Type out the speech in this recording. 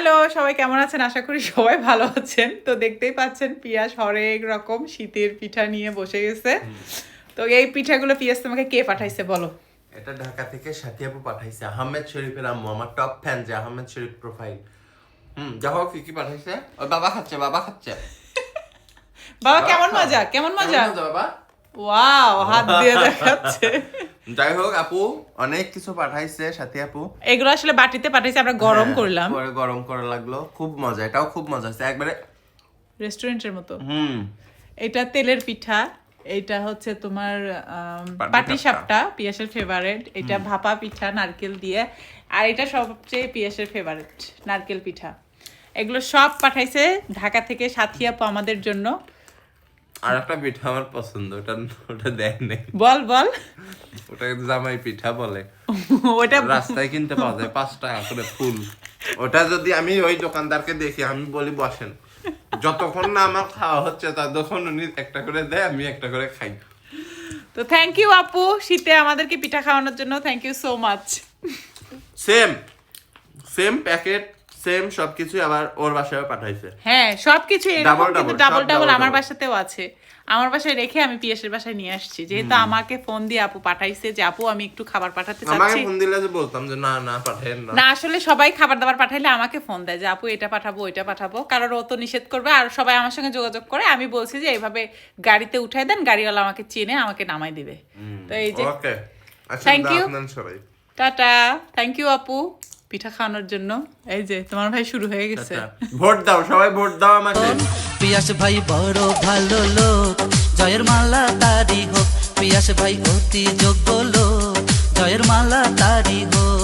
Hello সবাই কেমন আছেন? আশা করি সবাই ভালো আছেন। তো দেখতেই পাচ্ছেন পিয়াস হরেক রকম শীতের পিঠা নিয়ে বসে গেছে। তো এই পিঠাগুলো পিয়াস তোমাকে কে পাঠাইছে বলো? এটা ঢাকা থেকে সাথী আপু পাঠাইছে। আহমেদ শরীফের আম্মু আমার টপ ফ্যান যে আহমেদ শরীফ প্রোফাইল হুম যা হোক কি কি পাঠাইছে? ওই বাবা খাচ্ছে বাবা খাচ্ছে। বাবা কেমন। মজা? কেমন মজা বাবা? ওয়াও হাত দিয়ে দেখাচ্ছে। যাই হোক আপু অনেক কিছু পাঠাইছে সাথী আপু। এগুলো আসলে বাটিতে পাঠাইছে আমরা গরম হ্যাঁ, করলাম। পরে গরম করা লাগল। খুব মজা এটাও খুব মজা আছে একবারে রেস্টুরেন্টের মতো। হুম। এটা তেলের পিঠা এটা হচ্ছে তোমার পাটি পাটি সাপটা। সাপটা পিয়াসের ফেভারিট এটা ভাপা পিঠা নারকেল দিয়ে। আর এটা সবচেয়ে পিয়াসের ফেভারেট নারকেল পিঠা। এগুলো সব পাঠাইছে ঢাকা থেকে সাথী আপু আমাদের জন্য। আর একটা পিঠা আমার পছন্দ ওটা ওটা দেয় নেই। বল বল। ওটা জামাই পিঠা বলে। ওটা রাস্তায় কিনতে পাওয়া যায় পাঁচ টাকা করে ফুল। ওটা যদি আমি ওই দোকানদারকে দেখি আমি বলি বসেন। যতক্ষণ না আমার খাওয়া হচ্ছে ততক্ষণ উনি একটা করে দেয় আমি একটা করে খাই। তো থ্যাংক ইউ আপু শীতে আমাদেরকে পিঠা খাওয়ানোর জন্য thank you so much same same packet same সবকিছু আবার ওর বাসায় পাঠাইছে। হ্যাঁ সবকিছু এরকম কিন্তু ডাবল ডাবল আমার বাসাতেও আছে। আমার বাসায় রেখে আমি পিয়াসের বাসায় নিয়ে আসছি। যেহেতু আমাকে ফোন দিয়ে আপু পাঠাইছে যে আপু আমি একটু খাবার পাঠাতে চাচ্ছি। আমাকে ফোন দিলে যে বলতাম যে না না পাঠাইন না। না আসলে সবাই খাবার দাবার পাঠাইলে আমাকে ফোন দেয় যে আপু এটা পাঠাবো ওইটা পাঠাবো। কারণ ও তো নিষেধ করবে আর সবাই আমার সঙ্গে যোগাযোগ করে। আমি বলছি যে এইভাবে গাড়িতে উঠাই দেন গাড়িওয়ালা আমাকে চিনে আমাকে নামাই দিবে। তো এই যে ওকে। আচ্ছা Thank you. Tata. Thank you আপু। পিঠা খাওয়ানোর জন্য। এই যে তোমার ভাই শুরু হয়ে গেছে। আচ্ছা, ভোট দাও সবাই ভোট দাও আমাকে পিয়াস ভাই বড় ভালো লোক? জয়ের মালা তারি হোক পিয়াস ভাই অতি যোগ্য লোক। জয়ের মালা তারি হোক।